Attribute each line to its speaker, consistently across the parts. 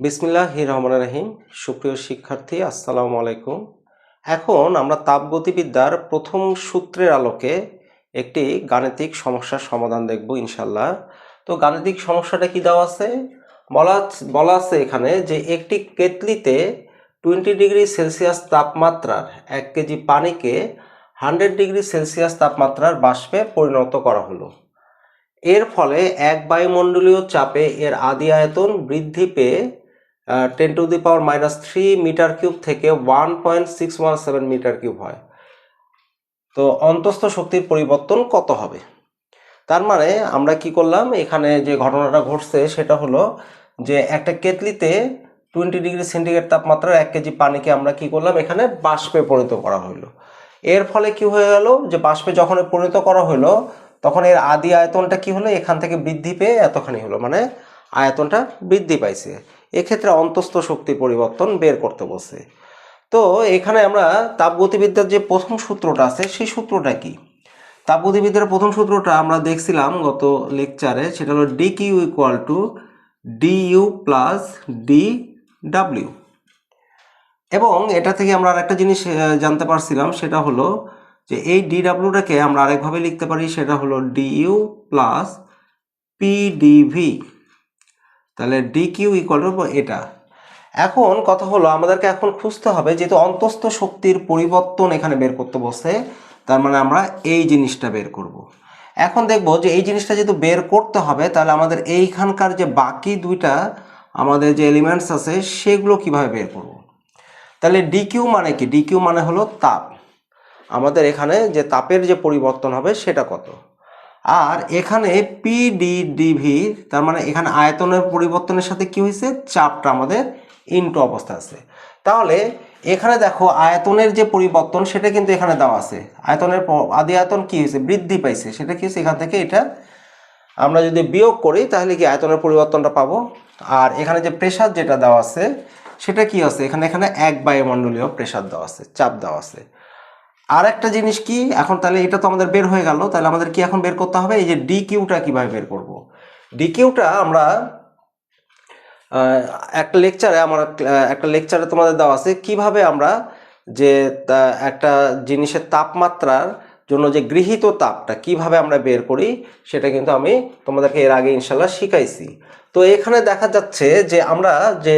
Speaker 1: বিসমিল্লাহ রহমান রহিম। সুপ্রিয় শিক্ষার্থী, আসসালামু আলাইকুম। এখন আমরা তাপগতিবিদ্যার প্রথম সূত্রের আলোকে একটি গাণিতিক সমস্যার সমাধান দেখব ইনশাল্লাহ তো গাণিতিক সমস্যাটা কি দেওয়া আছে? বলা বলা আছে এখানে যে একটি কেতলিতে টোয়েন্টি ডিগ্রি সেলসিয়াস তাপমাত্রার এক কেজি পানিকে হান্ড্রেড ডিগ্রি সেলসিয়াস তাপমাত্রার বাষ্পে পরিণত করা হলো। এর ফলে এক বায়ুমণ্ডলীয় চাপে এর আদি আয়তন বৃদ্ধি পেয়ে ten to the power minus three meter cube থেকে one point six one seven meter cube হয়। তো অন্তস্থ শক্তির পরিবর্তন কত হবে? তার মানে আমরা কি করলাম? এখানে যে ঘটনাটা ঘটছে সেটা হলো যে একটা কেতলিতে টোয়েন্টি ডিগ্রি সেন্টিগ্রেড তাপমাত্রার এক কেজি পানিকে আমরা কি করলাম? এখানে বাষ্পে পরিণত করা হলো এর ফলে কি হয়ে গেল? যে বাষ্পে যখন পরিণত করা হলো তখন এর আদি আয়তনটা কি হলো? এখান থেকে বৃদ্ধি পেয়ে এতখানি হলো। মানে আয়তনটা বৃদ্ধি পাইছে। এক্ষেত্রে অন্তস্থ শক্তির পরিবর্তন বের করতে বলছে। তো এখানে আমরা তাপগতিবিদ্যার যে প্রথম সূত্রটা আছে, সেই সূত্রটা কি? তাপগতিবিদ্যার প্রথম সূত্রটা আমরা দেখছিলাম গত লেকচারে, সেটা হলো D Q equal to D U plus D W এবং এটা থেকে আমরা আরেকটা জিনিস জানতে পারছিলাম, সেটা হলো যে এই ডি ডাব্লিউটাকে আমরা আরেকভাবে লিখতে পারি, সেটা হলো ডি ইউ প্লাস পিডিভি তাহলে ডি কিউ ইকুয়াল টু এটা এখন কথা হলো, আমাদেরকে এখন খুঁজতে হবে যেহেতু অন্তস্থ শক্তির পরিবর্তন এখানে বের করতে বসে তার মানে আমরা এই জিনিসটা বের করব। এখন দেখব যে এই জিনিসটা যেহেতু বের করতে হবে, তাহলে আমাদের এইখানকার যে বাকি দুইটা আমাদের যে এলিমেন্টস আছে, সেগুলো কীভাবে বের করব। তাহলে ডিকিউ মানে কি ডিকিউ মানে হলো তাপ আমাদের এখানে যে তাপের যে পরিবর্তন হবে, সেটা কত আর এখানে পিডিডিভি তার মানে এখানে আয়তনের পরিবর্তনের সাথে কি হয়েছে? চাপটা আমাদের ইনটু অবস্থা আছে। তাহলে এখানে দেখো আয়তনের যে পরিবর্তন, সেটা কিন্তু এখানে দেওয়া আছে। আয়তনের আদি আয়তন কি হয়েছে? বৃদ্ধি পাইছে। সেটা কি হয়েছে? এখান থেকে এটা আমরা যদি বিয়োগ করি, তাহলে কি আয়তনের পরিবর্তনটা পাবো? আর এখানে যে প্রেশার যেটা দেওয়া আছে, সেটা কি আছে? এখানে এখানে এক বায়ুমণ্ডলীয় প্রেশার দেওয়া আছে, চাপ দেওয়া আছে। আর একটা জিনিস কি? এখন তাহলে এটা তো আমাদের বের হয়ে গেল। তাহলে আমাদের কি এখন বের করতে হবে? এই যে ডি কিউটা কীভাবে বের করব? ডি কিউটা আমরা একটা লেকচারে আমার একটা লেকচারে তোমাদের দেওয়া আছে। কীভাবে আমরা যে একটা জিনিসের তাপমাত্রার জন্য যে গৃহীত তাপটা কীভাবে আমরা বের করি, সেটা কিন্তু আমি তোমাদেরকে এর আগে ইনশাল্লাহ শিখাইছি। তো এখানে দেখা যাচ্ছে যে আমরা যে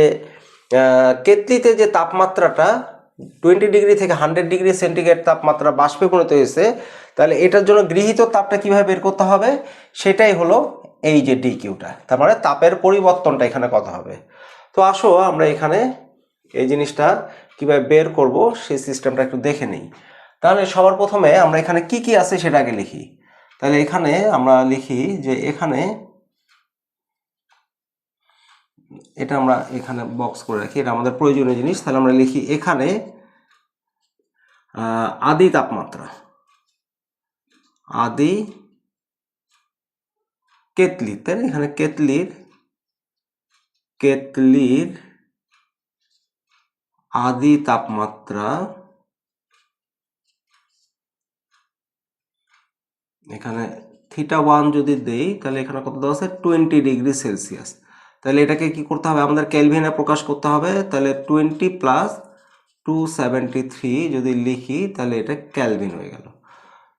Speaker 1: কেতলিতে যে তাপমাত্রাটা টোয়েন্টি ডিগ্রি থেকে হান্ড্রেড ডিগ্রি সেন্টিগ্রেড তাপমাত্রা বাষ্পে পরিণত হয়েছে, তাহলে এটার জন্য গৃহীত তাপটা কীভাবে বের করতে হবে? সেটাই হলো এই যে ডি কিউটা তার মানে তাপের পরিবর্তনটা এখানে কত হবে। তো আসো আমরা এখানে এই জিনিসটা কীভাবে বের করব, সেই সিস্টেমটা একটু দেখে নিই। তাহলে সবার প্রথমে আমরা এখানে কি কি আছে সেটা আগে লিখি। তাহলে এখানে আমরা লিখি যে এখানে এটা আমরা এখানে বক্স করে রাখি, এটা আমাদের প্রয়োজনীয় জিনিস। তাহলে আমরা লিখি এখানে আদি তাপমাত্রা। আদি কেতলি তাই এখানে কেতলির কেতলির আদি তাপমাত্রা, এখানে থিটা ওয়ান যদি দেই, তাহলে এখানে কত দেওয়া আছে? টোয়েন্টি ডিগ্রি সেলসিয়াস তাহলে এটাকে কি করতে হবে? আমাদের ক্যালভিনে প্রকাশ করতে হবে। তাহলে twenty plus two seventy three যদি লিখি, তাহলে এটা ক্যালভিন হয়ে গেল।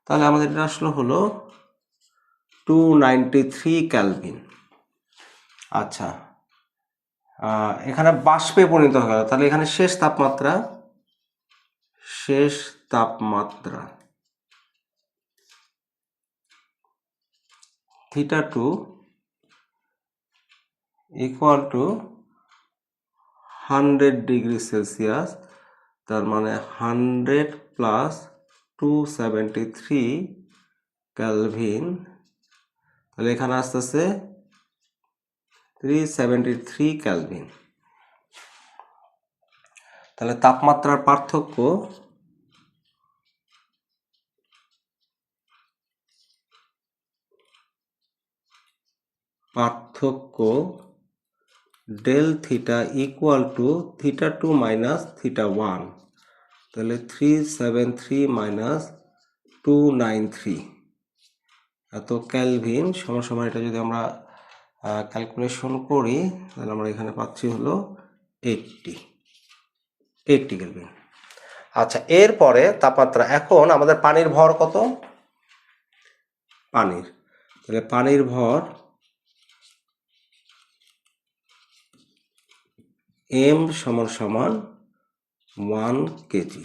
Speaker 1: তাহলে আমাদের এটা আসলে হলো টু নাইনটি থ্রি ক্যালভিন আচ্ছা এখানে বাষ্পে পরিণত হয়ে গেল। তাহলে এখানে শেষ তাপমাত্রা? শেষ তাপমাত্রা। Theta two equal to hundred degree celsius তার মানে hundred plus two seventy three kelvin তাহলে এখানে আসতেছে থ্রি সেভেন্টি থ্রি ক্যালভিন তাহলে তাপমাত্রার পার্থক্য পার্থক্য del theta equal to theta two minus theta one তাহলে three seven three minus two nine three এত ক্যালভিন সমান এটা যদি আমরা ক্যালকুলেশন করি, তাহলে আমরা এখানে পাচ্ছি হলো এইটটি এইটটি কেলভিন আচ্ছা এরপরে তাপমাত্রা, এখন আমাদের পানির ভর কত? পানির। তাহলে পানির ভর এম সমান সমান ওয়ান কেজি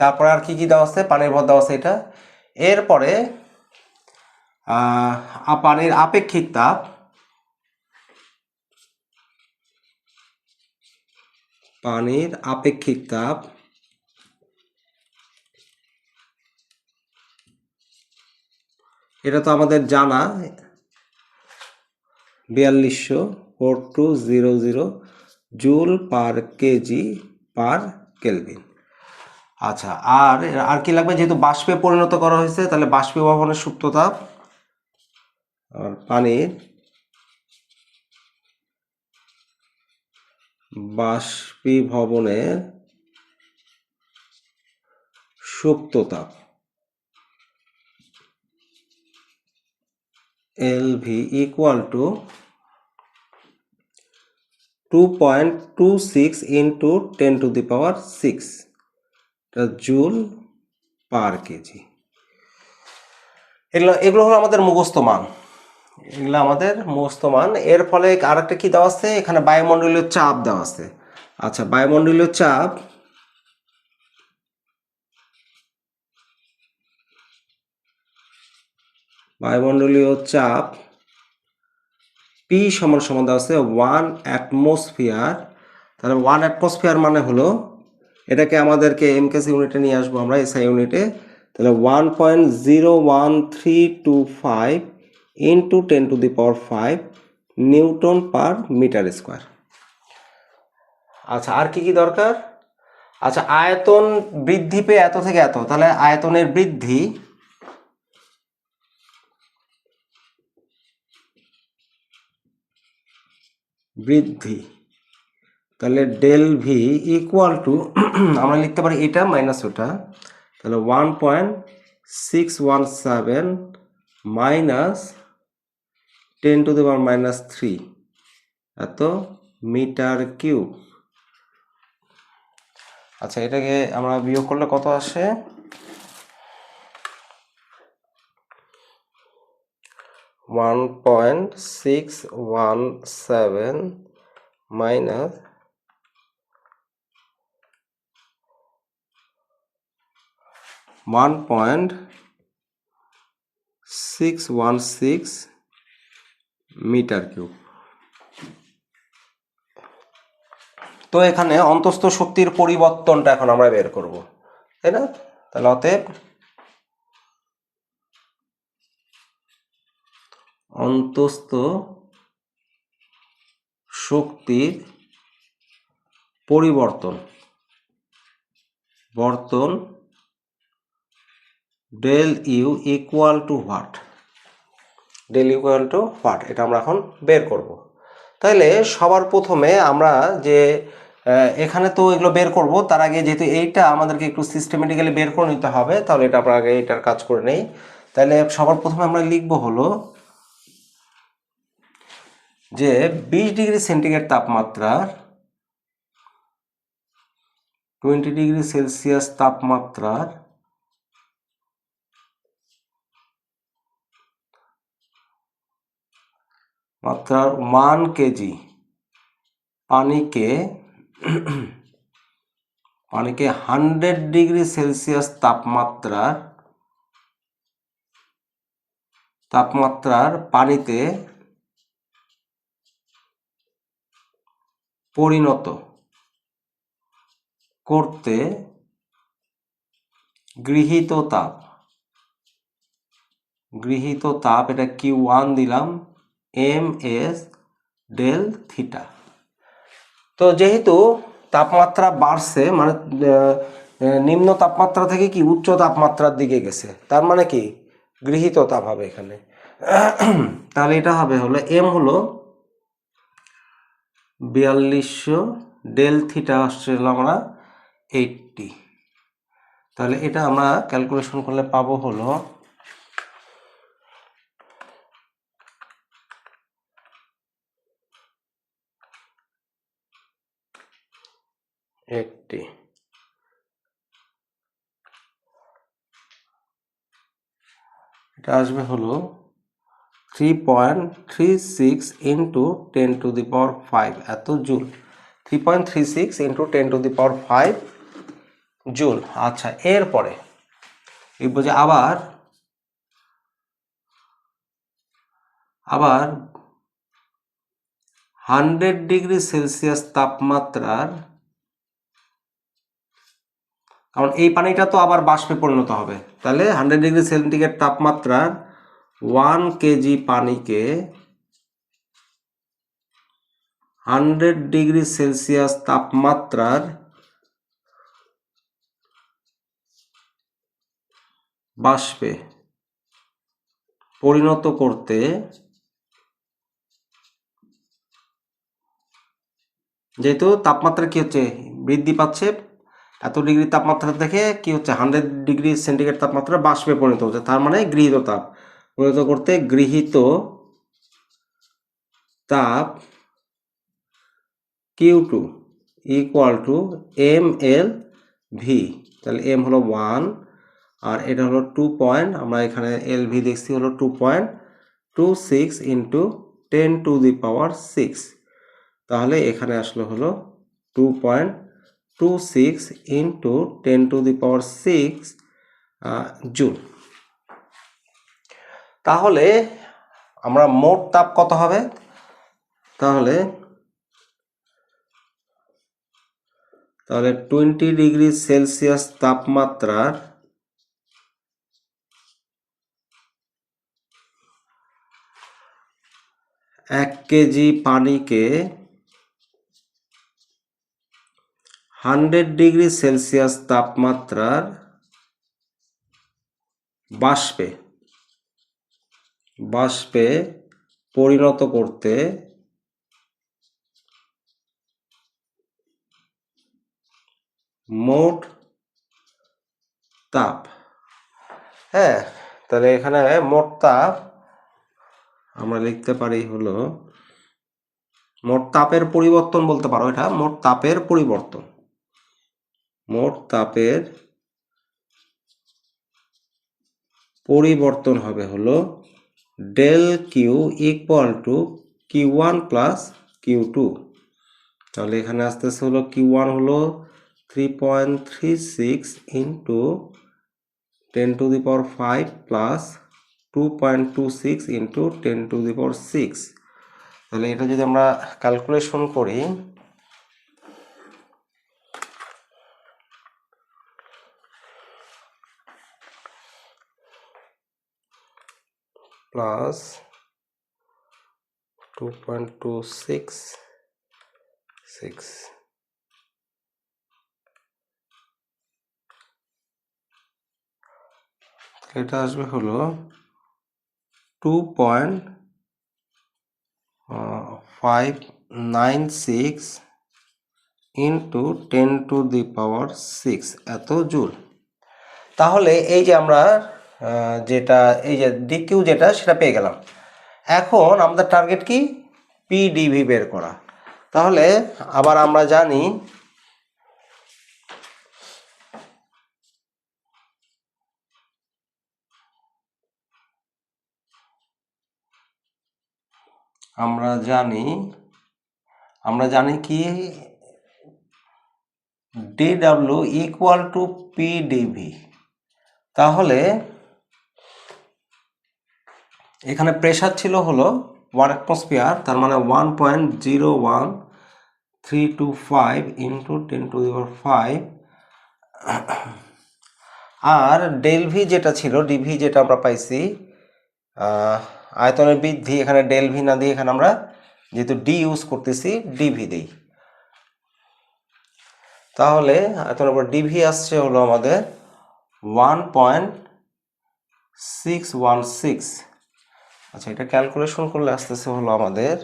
Speaker 1: তারপরে আর কি কি দেওয়া আছে? পানির ভর দেওয়া আছে এটা। এরপরে পানির আপেক্ষিক তাপ পানির আপেক্ষিক তাপ এটা তো আমাদের জানা, বিয়াল্লিশশো। Four two zero zero joule per kg per kelvin আচ্ছা আর আর কি লাগবে? যেহেতু বাষ্পে পরিণত করা হয়েছে, তাহলে বাষ্পীভবনের সুপ্ত তাপ আর পানির বাষ্পীভবনের সুপ্ত তাপ L V equal to two point two six into ten to the power six joule per kg এগুলো এগুলো হলো আমাদের মুখস্থ মান। এগুলো আমাদের মুখস্থ মান। এর ফলে আরেকটা কি দেওয়া আছে? এখানে বায়ুমণ্ডলীয় চাপ দেওয়া আছে। আচ্ছা বায়ুমণ্ডলীয় চাপ বায়ুমণ্ডলীয় চাপ পি সমান সমান দেওয়া আছে ওয়ান অ্যাটমসফিয়ার তাহলে ওয়ান অ্যাটমসফিয়ার মানে হলো এটাকে আমাদেরকে এমকেসি ইউনিটে নিয়ে আসব আমরা এসআই ইউনিটে তাহলে one point zero one three two five into ten to the power five newton per meter square আচ্ছা আর কি কি দরকার? আচ্ছা আয়তন বৃদ্ধি পেয়ে এত থেকে এত, তাহলে আয়তনের বৃদ্ধি বৃদ্ধি। তাহলে ডেল ভি ইকুয়াল টু আমরা লিখতে পারি এটা মাইনাস ওটা। তাহলে one point six one seven minus ten to the power minus three এত মিটার কিউব আচ্ছা এটাকে আমরা বিয়োগ করলে কত আসে? One point six one seven minus one point six one six meter cube তো এখানে অন্তস্থ শক্তির পরিবর্তনটা এখন আমরা বের করব, তাই না? তাহলে অতএব অন্তস্থ শক্তির পরিবর্তন। বর্তন del U equal to what del equal to what এটা আমরা এখন বের করব। তাহলে সবার প্রথমে আমরা যে এখানে তো এগুলো বের করব, তার আগে যেহেতু এইটা আমাদেরকে একটু সিস্টেমেটিক্যালি বের করে নিতে হবে, তাহলে এটা আমরা আগে এটার কাজ করে নেই। তাহলে সবার প্রথমে আমরা লিখব হলো যে বিশ ডিগ্রি সেন্টিগ্রেড তাপমাত্রার টোয়েন্টি ডিগ্রি সেলসিয়াস তাপমাত্রার মাত্রার ওয়ান কেজি পানিকে পানিকে হান্ড্রেড ডিগ্রি সেলসিয়াস তাপমাত্রার তাপমাত্রার পানিতে পরিণত করতে গৃহীত তাপ। গৃহীত তাপ, এটা কিউ ওয়ান দিলাম এম এস ডেল থিটা তো যেহেতু তাপমাত্রা বাড়ছে মানে নিম্ন তাপমাত্রা থেকে কি উচ্চ তাপমাত্রার দিকে গেছে, তার মানে কি? গৃহীত তাপ হবে এখানে। তাহলে এটা হবে হলো এম হলো বিয়াল্লিশশো ডেল থিটা আসছিল আমরা এইটটি। তাহলে এটা আমরা ক্যালকুলেশন করলে পাবো হলো একটি এটা আসবে হলো three point three six into ten to the power five এত joule. Three point three six into ten to the power five joule. আচ্ছা এরপরে লিখব যে আবার আবার হান্ড্রেড ডিগ্রি সেলসিয়াস তাপমাত্রার, কারণ এই পানিটা তো আবার বাষ্পে পরিণত হবে। তাহলে হান্ড্রেড ডিগ্রি সেন্টিগ্রেড তাপমাত্রার ওয়ান কেজি পানিকে হান্ড্রেড ডিগ্রি সেলসিয়াস তাপমাত্রার বাষ্পে পরিণত করতে যেহেতু তাপমাত্রা কি হচ্ছে বৃদ্ধি পাচ্ছে, এত ডিগ্রি তাপমাত্রা থেকে কি হচ্ছে? হান্ড্রেড ডিগ্রি সেন্টিগ্রেড তাপমাত্রা বাষ্পে পরিণত হচ্ছে, তার মানে গৃহীত তাপ। পরিণত করতে গৃহীত তাপ Q two equal to M L V তাহলে এম হলো ওয়ান আর এটা হলো টু পয়েন্ট আমরা এখানে এল ভি দেখছি হলো two point two six into ten to the power six তাহলে এখানে আসলো হলো two point two six into ten to the power six joule তাহলে আমরা মোট তাপ কত হবে? তাহলে তাহলে টোয়েন্টি ডিগ্রি সেলসিয়াস তাপমাত্রার এক কেজি পানিকে হান্ড্রেড ডিগ্রি সেলসিয়াস তাপমাত্রার বাষ্পে বাষ্পে পরিণত করতে মোট তাপ। হ্যাঁ তাহলে এখানে মোট তাপ আমরা লিখতে পারি হলো, মোট তাপের পরিবর্তন বলতে পারো এটা, মোট তাপের পরিবর্তন। মোট তাপের পরিবর্তন হবে হলো del Q equal to Q one plus Q two তাহলে এখানে আসতেছে হলো কিউ ওয়ান হলো three point three six into ten to the power five plus two point two six into ten to the power six তাহলে এটা যদি আমরা calculation করি plus two point two six six এটা আসবে হলো two point five nine six into ten to the power six এত joule. তাহলে এই যে আমরা যেটা, এই যে ডিকিউ যেটা, সেটা পেয়ে গেলাম। এখন আমাদের টার্গেট কি? পিডিভি বের করা। তাহলে আবার আমরা জানি আমরা জানি আমরা জানি কি? ডিডাব্লিউ ইকুয়াল টু পিডিভি তাহলে এখানে প্রেশার ছিল হলো ওয়ান অ্যাটমসফিয়ার তার মানে one point zero one three two five into ten to the power five R del V যেটা ছিল ডিভি যেটা আমরা পাইছি আয়তনের বৃদ্ধি এখানে ডেলভি না দিয়ে এখানে আমরা যেহেতু ডি ইউজ করতেছি ডিভি দিই। তাহলে আয়তনের উপর ডিভি আসছে হলো আমাদের one point six one six আচ্ছা এটা ক্যালকুলেশন করলে আসতেছে হলো আমাদের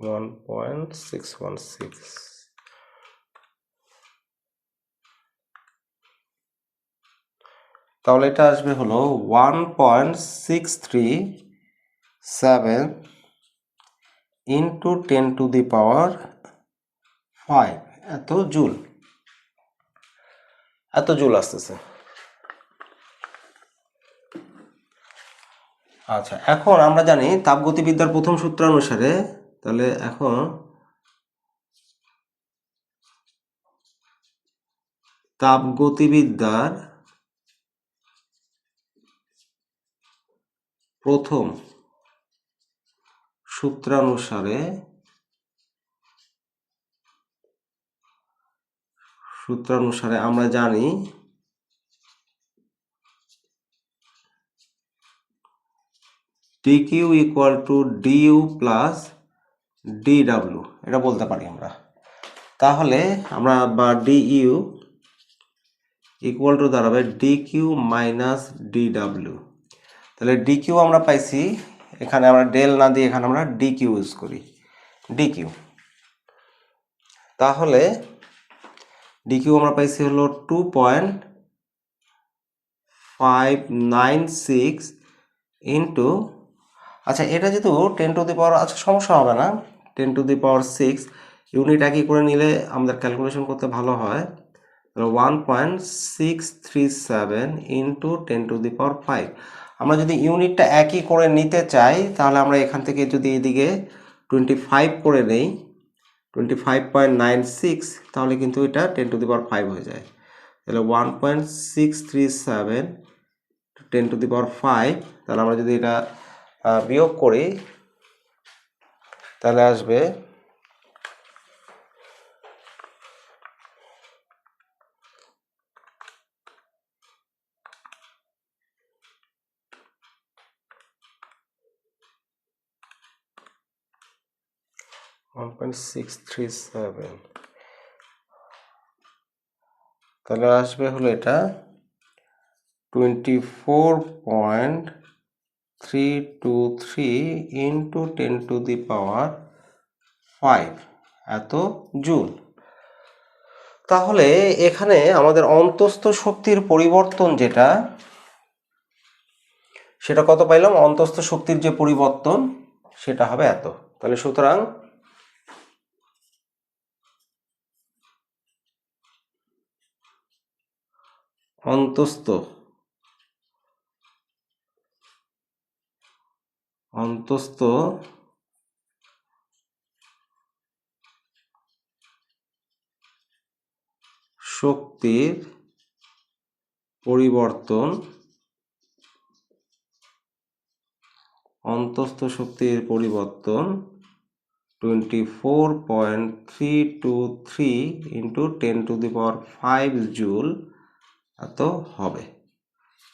Speaker 1: one point six one six তাহলে এটা আসবে হলো one point six three seven into ten to the power five এত জুল। এত জুল আসতেছে। আচ্ছা এখন আমরা জানি তাপগতিবিদ্যার প্রথম সূত্র অনুসারে, তাহলে এখন তাপগতিবিদ্যার প্রথম সূত্রানুসারে সূত্রানুসারে আমরা জানি dq equal to DU plus DW এটা বলতে পারি আমরা। তাহলে আমরা বা ডিইউ ইকুয়াল টু দাঁড়াবে ডিকিউ মাইনাস ডিডাব্লিউ তাহলে ডিকিউ আমরা পাইছি এখানে আমরা ডেল না দিয়ে এখানে আমরা ডিকিউ ইউজ করি। ডিকিউ তাহলে ডিকিউ আমরা পাইছি হলো two point five nine six into আচ্ছা এটা যেহেতু টেন টু দি পাওয়ার আচ্ছা সমস্যা হবে না। Ten to the power six unit একই করে নিলে আমাদের ক্যালকুলেশন করতে ভালো হয়। One point six three seven into ten to the power five আমরা যদি ইউনিটটা একই করে নিতে চাই, তাহলে আমরা এখান থেকে যদি এদিকে টোয়েন্টি ফাইভ করে নেই twenty five point nine six তাহলে কিন্তু এটা ten to the power five হয়ে যায়। তাহলে one point six three seven ten to the power five তাহলে আমরা যদি এটা বিয়োগ করি, তাহলে আসবে one point six three seven তাহলে আসবে হলো এটা twenty four point three two three ten to the power five এত জুল। তাহলে এখানে আমাদের অন্তস্থ শক্তির পরিবর্তন যেটা, সেটা কত পাইলাম? অন্তস্থ শক্তির যে পরিবর্তন, সেটা হবে এত। তাহলে সুতরাং অন্তস্থ। অন্তস্থ। শক্তির পরিবর্তন। অন্তস্থ শক্তির পরিবর্তন twenty four point three two three into ten to the power five joule এত হবে।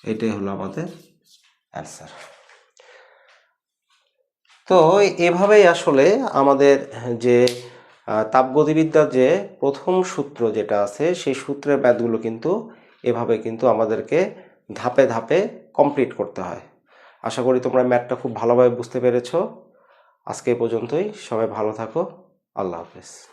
Speaker 1: এটাই হলো আমাদের অ্যান্সার তো এভাবেই আসলে আমাদের যে তাপগতিবিদ্যার যে প্রথম সূত্র যেটা আছে, সেই সূত্রের ম্যাথগুলো কিন্তু এভাবে কিন্তু আমাদেরকে ধাপে ধাপে কমপ্লিট করতে হয়। আশা করি তোমরা ম্যাথটা খুব ভালোভাবে বুঝতে পেরেছ। আজকে পর্যন্তই। সবাই ভালো থাকো। আল্লাহ হাফেজ।